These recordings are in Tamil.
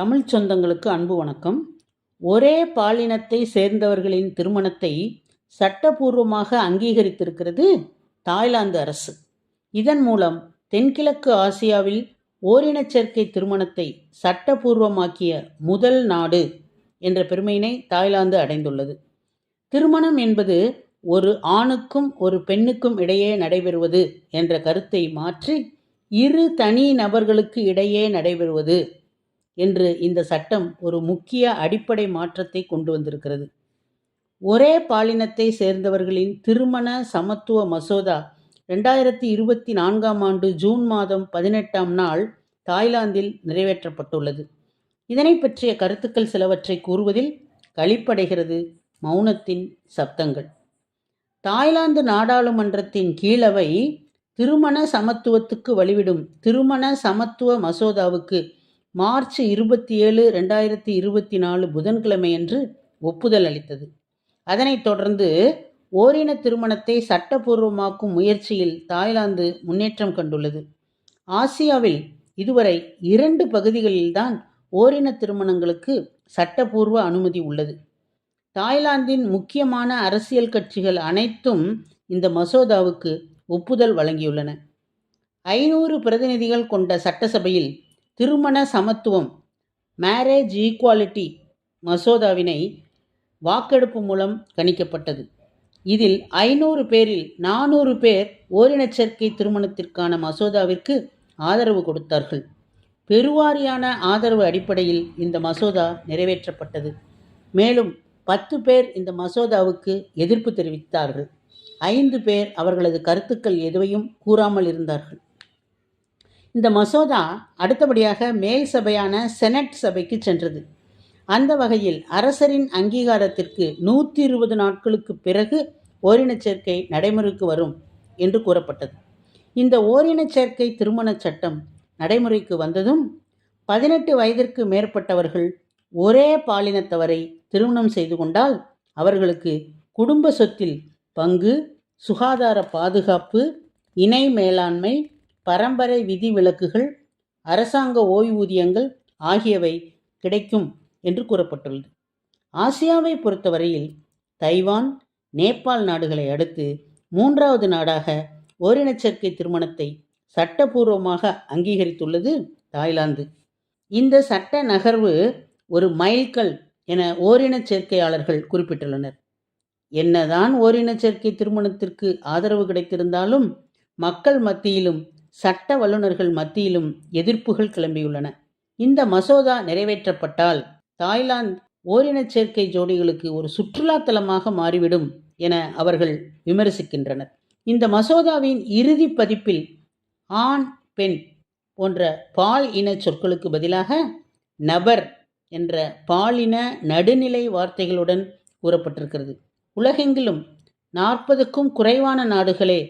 தமிழ் சொந்தங்களுக்கு அன்பு வணக்கம். ஒரே பாலினத்தை சேர்ந்தவர்களின் திருமணத்தை சட்டபூர்வமாக அங்கீகரித்திருக்கிறது தாய்லாந்து அரசு. இதன் மூலம் தென்கிழக்கு ஆசியாவில் ஓரினச் சேர்க்கை திருமணத்தை சட்டபூர்வமாக்கிய முதல் நாடு என்ற பெருமையினை தாய்லாந்து அடைந்துள்ளது. திருமணம் என்பது ஒரு ஆணுக்கும் ஒரு பெண்ணுக்கும் இடையே நடைபெறுவது என்ற கருத்தை மாற்றி இரு தனி நபர்களுக்கு இடையே நடைபெறுவது என்று இந்த சட்டம் ஒரு முக்கிய அடிப்படை மாற்றத்தை கொண்டு வந்திருக்கிறது. ஒரே பாலினத்தை சேர்ந்தவர்களின் திருமண சமத்துவ மசோதா ரெண்டாயிரத்தி இருபத்தி நான்காம் ஆண்டு ஜூன் மாதம் பதினெட்டாம் நாள் தாய்லாந்தில் நிறைவேற்றப்பட்டுள்ளது. இதனை பற்றிய கருத்துக்கள் சிலவற்றை கூறுவதில் கழிப்படைகிறது மௌனத்தின் சப்தங்கள். தாய்லாந்து நாடாளுமன்றத்தின் கீழவை திருமண சமத்துவத்துக்கு வழிவிடும் திருமண சமத்துவ மசோதாவுக்கு மார்ச் இருபத்தி ஏழு ரெண்டாயிரத்தி இருபத்தி நாலு புதன்கிழமையன்று ஒப்புதல் அளித்தது. அதனைத் தொடர்ந்து ஓரின திருமணத்தை சட்டபூர்வமாக்கும் முயற்சியில் தாய்லாந்து முன்னேற்றம் கண்டுள்ளது. ஆசியாவில் இதுவரை இரண்டு பகுதிகளில்தான் ஓரின திருமணங்களுக்கு சட்டபூர்வ அனுமதி உள்ளது. தாய்லாந்தின் முக்கியமான அரசியல் கட்சிகள் அனைத்தும் இந்த மசோதாவுக்கு ஒப்புதல் வழங்கியுள்ளன. ஐநூறு பிரதிநிதிகள் கொண்ட சட்டசபையில் திருமண சமத்துவம் மேரேஜ் ஈக்குவாலிட்டி மசோதாவினை வாக்கெடுப்பு மூலம் கணிக்கப்பட்டது. இதில் ஐநூறு பேரில் நானூறு பேர் ஓரினச்சேர்க்கை திருமணத்திற்கான மசோதாவிற்கு ஆதரவு கொடுத்தார்கள். பெருவாரியான ஆதரவு அடிப்படையில் இந்த மசோதா நிறைவேற்றப்பட்டது. மேலும் பத்து பேர் இந்த மசோதாவுக்கு எதிர்ப்பு தெரிவித்தார்கள். ஐந்து பேர் அவர்களது கருத்துக்கள் எதுவையும் கூறாமல் இருந்தார்கள். இந்த மசோதா அடுத்தபடியாக மேல் சபையான செனட் சபைக்கு சென்றது. அந்த வகையில் அரசரின் அங்கீகாரத்திற்கு நூற்றி இருபது நாட்களுக்கு பிறகு ஓரினச் சேர்க்கை நடைமுறைக்கு வரும் என்று கூறப்பட்டது. இந்த ஓரினச் சேர்க்கை திருமணச் சட்டம் நடைமுறைக்கு வந்ததும் பதினெட்டு வயதிற்கு மேற்பட்டவர்கள் ஒரே பாலினத்தவரை திருமணம் செய்து கொண்டால் அவர்களுக்கு குடும்ப சொத்தில் பங்கு சுகாதார பாதுகாப்பு இணை மேலாண்மை பரம்பரை விதிவிலக்குகள் அரசாங்க ஓய்வூதியங்கள் ஆகியவை கிடைக்கும் என்று கூறப்பட்டுள்ளது. ஆசியாவை பொறுத்தவரையில் தைவான் நேபாள் நாடுகளை அடுத்து மூன்றாவது நாடாக ஓரினச் சேர்க்கை திருமணத்தை சட்டபூர்வமாக அங்கீகரித்துள்ளது தாய்லாந்து. இந்த சட்ட நகர்வு ஒரு மைல்கல் என ஓரினச் சேர்க்கையாளர்கள் குறிப்பிட்டுள்ளனர். என்னதான் ஓரினச் சேர்க்கை திருமணத்திற்கு ஆதரவு கிடைத்திருந்தாலும் மக்கள் மத்தியிலும் சட்ட வல்லுநர்கள் மத்தியிலும் எதிர்ப்புகள் கிளம்பியுள்ளன. இந்த மசோதா நிறைவேற்றப்பட்டால் தாய்லாந்து ஓரினச் சேர்க்கை ஜோடிகளுக்கு ஒரு சுற்றுலாத்தலமாக மாறிவிடும் என அவர்கள் விமர்சிக்கின்றனர். இந்த மசோதாவின் இறுதி பதிப்பில் ஆண் பெண் போன்ற பால் இன சொற்களுக்கு பதிலாக நபர் என்ற பாலின நடுநிலை வார்த்தைகளுடன் கூறப்பட்டிருக்கிறது. உலகெங்கிலும் நாற்பதுக்கும் குறைவான நாடுகளே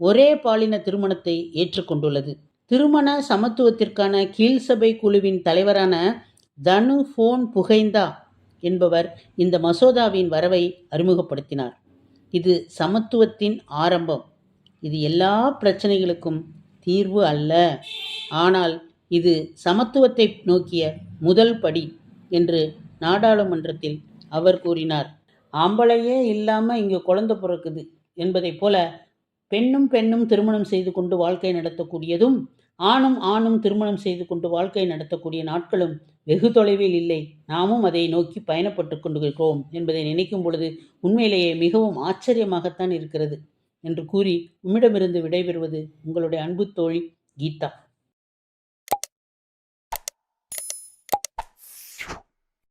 ஒரே பாலின திருமணத்தை ஏற்றுக்கொண்டுள்ளது. திருமண சமத்துவத்திற்கான கீழ்சபை குழுவின் தலைவரான தனு ஃபோன் புகைந்தா என்பவர் இந்த மசோதாவின் வரவை அறிமுகப்படுத்தினார். இது சமத்துவத்தின் ஆரம்பம். இது எல்லா பிரச்சனைகளுக்கும் தீர்வு அல்ல. ஆனால் இது சமத்துவத்தை நோக்கிய முதல் படி என்று நாடாளுமன்றத்தில் அவர் கூறினார். ஆம்பளையே இல்லாமல் இங்கே குழந்தை பிறக்குது என்பதைப் போல பெண்ணும் பெண்ணும் திருமணம் செய்து கொண்டு வாழ்க்கை நடத்தக்கூடியதும் ஆணும் ஆணும் திருமணம் செய்து கொண்டு வாழ்க்கை நடத்தக்கூடிய நாட்களும் வெகு தொலைவில் இல்லை. நாமும் அதை நோக்கி பயணப்பட்டு கொண்டிருக்கிறோம் என்பதை நினைக்கும் பொழுது உண்மையிலேயே மிகவும் ஆச்சரியமாகத்தான் இருக்கிறது என்று கூறி உம்மிடமிருந்து விடைபெறுவது உங்களுடைய அன்பு தோழி கீதா.